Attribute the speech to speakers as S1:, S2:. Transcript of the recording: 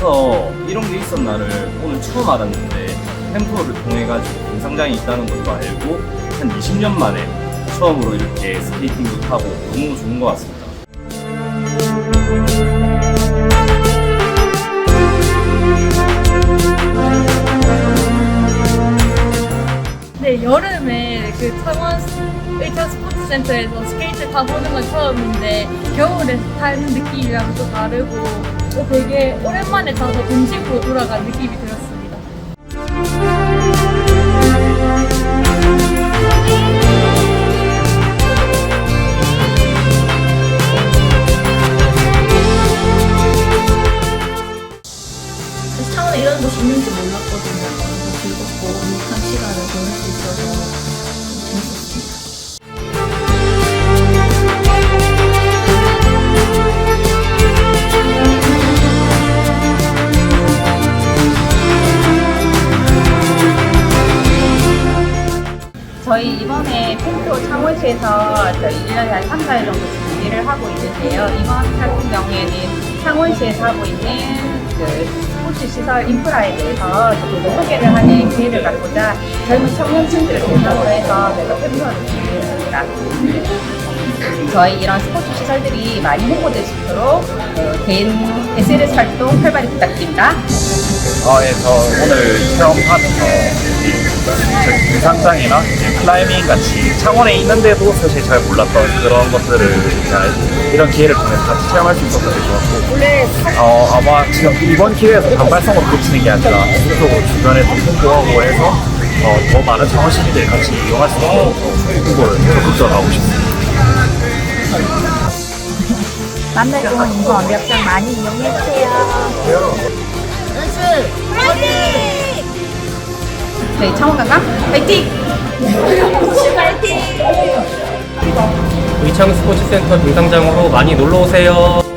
S1: 그래서 이런 게 있었나를 오늘 처음 알았는데 템포를 통해 가지고 공상장이 있다는 것도 알고 한 20년 만에 처음으로 이렇게 스케이팅도 타고 너무 좋은 것 같습니다.
S2: 네, 여름에 그 창원 1차 스포츠 센터에서 스케이트 타보는 건 처음인데 겨울에 타는 느낌이랑 또 다르고 또 되게 오랜만에 타서 동심으로 돌아간 느낌이 들었습니다.
S3: 그래서 창원에 이런 곳이 있는지 몰랐거든요. 너무 즐겁고 유익한 시간을 보낼 수 있어서
S4: 저희 이번에 펜토 창원시에서 저희 1년에 한 3, 4일 정도 준비를 하고 있는데요. 이번 같은 경우에는 창원시에서 하고 있는 그 스포츠 시설 인프라에 대해서 조금 더 소개를 하는 기회를 갖고자 젊은 청년층들을 대상으로 해서 저희가 펜토를 준비했습니다. 저희 이런 스포츠 시설들이 많이 홍보될 수 있도록 어, 개인 SNS 활동 활발히 부탁드립니다.
S5: 어, 예, 저 오늘 체험하면서 저희 등산장이나 클라이밍 같이 창원에 있는데도 사실 잘 몰랐던 그런 것들을 잘 이런 기회를 통해서 같이 체험할 수 있어서 되게 좋았고 어, 아마 지금 이번 기회에서 단발성으로 그치는 게 아니라 계속적으로 주변에 좀 홍보하고 해서 어, 더 많은 창원 시민들이 같이 이용할 수 있도록 홍보를 계속 극적하고 싶습니다.
S3: 남매공원 인구 완벽장 많이 이용해주세요.
S4: 저희 창원관광 화이팅!
S6: 의창 스포츠센터 등산장으로 많이 놀러 오세요.